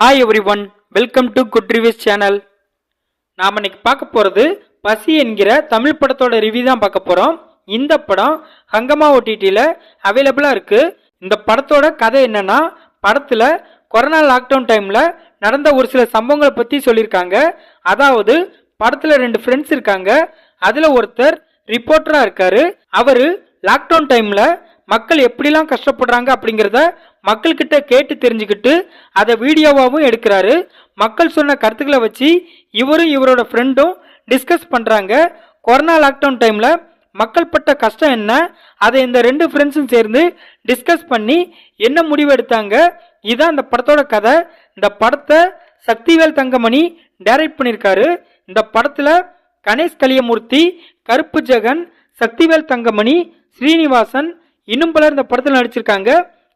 Hi everyone welcome to good reviews channel நாம் இன்னைக்கு பார்க்க போகிறது பசி என்கிற தமிழ் படத்தோட ரிவ்யூ தான் பார்க்க போகிறோம் இந்த படம் ஹங்கமா ஓடிடியில் அவைலபிளாக இருக்குது இந்த படத்தோட கதை என்னென்னா படத்தில் கொரோனா லாக்டவுன் டைமில் நடந்த ஒரு சில சம்பவங்களை பற்றி சொல்லியிருக்காங்க. அதாவது படத்தில் ரெண்டு ஃப்ரெண்ட்ஸ் இருக்காங்க. அதில் ஒருத்தர் ரிப்போர்ட்டராக இருக்காரு. அவர் லாக்டவுன் டைமில் மக்கள் எப்படிலாம் கஷ்டப்படுறாங்க அப்படிங்கிறத மக்கள்கிட்ட கேட்டு தெரிஞ்சுக்கிட்டு அதை வீடியோவாகவும் எடுக்கிறாரு. மக்கள் சொன்ன கருத்துக்களை வச்சு இவரும் இவரோட ஃப்ரெண்டும் டிஸ்கஸ் பண்ணுறாங்க கொரோனா லாக்டவுன் டைமில் மக்கள் பட்ட கஷ்டம் என்ன? அதை இந்த ரெண்டு ஃப்ரெண்ட்ஸும் சேர்ந்து டிஸ்கஸ் பண்ணி என்ன முடிவு எடுத்தாங்க? இதான் இந்த படத்தோட கதை. இந்த படத்தை சக்திவேல் தங்கமணி டைரக்ட் பண்ணியிருக்காரு. இந்த படத்தில் கணேஷ் கலியமூர்த்தி கருப்பு ஜெகன் சக்திவேல் தங்கமணி ஸ்ரீனிவாசன் இன்னும் பலர் இந்த படத்தில் நடிச்சிருக்காங்க.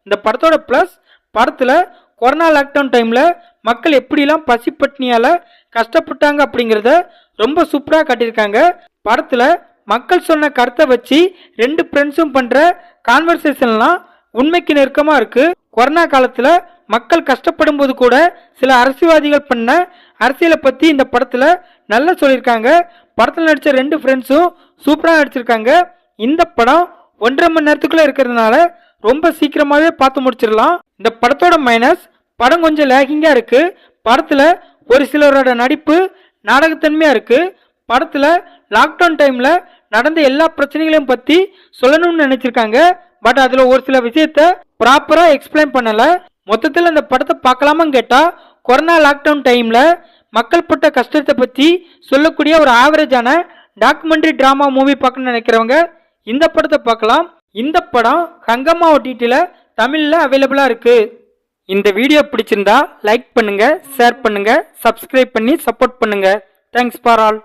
இந்த படத்தோட ப்ளஸ் படத்தில் கொரோனா லாக்டவுன் டைமில் மக்கள் எப்படிலாம் பசிப்பட்டினியால் கஷ்டப்பட்டாங்க அப்படிங்கிறத ரொம்ப சூப்பராக காட்டியிருக்காங்க. படத்தில் மக்கள் சொன்ன கருத்தை வச்சு ரெண்டு ஃப்ரெண்ட்ஸும் பண்ணுற கான்வர்சேஷன்லாம் உண்மைக்கு நெருக்கமாக இருக்குது கொரோனா காலத்தில் மக்கள் கஷ்டப்படும் போது கூட சில அரசியல்வாதிகள் பண்ண அரசியலை பற்றி இந்த படத்தில் நல்லா சொல்லியிருக்காங்க. படத்தில் நடித்த ரெண்டு ஃப்ரெண்ட்ஸும் சூப்பராக நடிச்சிருக்காங்க. இந்த படம் ஒன்றரை மணி நேரத்துக்குள்ளே இருக்கிறதுனால ரொம்ப சீக்கிரமாகவே பார்த்து முடிச்சிடலாம். இந்த படத்தோட மைனஸ் படம் கொஞ்சம் லேகிங்காக இருக்குது படத்தில் ஒரு சிலரோட நடிப்பு நாடகத்தன்மையாக இருக்குது படத்தில் லாக்டவுன் டைமில் நடந்த எல்லா பிரச்சனைகளையும் பற்றி சொல்லணும்னு நினச்சிருக்காங்க. பட் அதில் ஒரு சில விஷயத்த ப்ராப்பராக எக்ஸ்பிளைன் பண்ணலை. மொத்தத்தில் இந்த படத்தை பார்க்கலாமான்னு கேட்டால் கொரோனா லாக்டவுன் டைமில் மக்கள் பட்ட கஷ்டத்தை பற்றி சொல்லக்கூடிய ஒரு ஆவரேஜான டாக்குமெண்ட்ரி ட்ராமா மூவி பார்க்கணும்னு நினைக்கிறவங்க இந்த படத்தை பார்க்கலாம். இந்த படம் ஹங்கம்மா ஓடிடியில் தமிழில் அவைலபிளாக இருக்குது இந்த வீடியோ பிடிச்சிருந்தா லைக் பண்ணுங்கள் ஷேர் பண்ணுங்கள் சப்ஸ்கிரைப் பண்ணி சப்போர்ட் பண்ணுங்கள் தேங்க்ஸ் ஃபார் ஆல்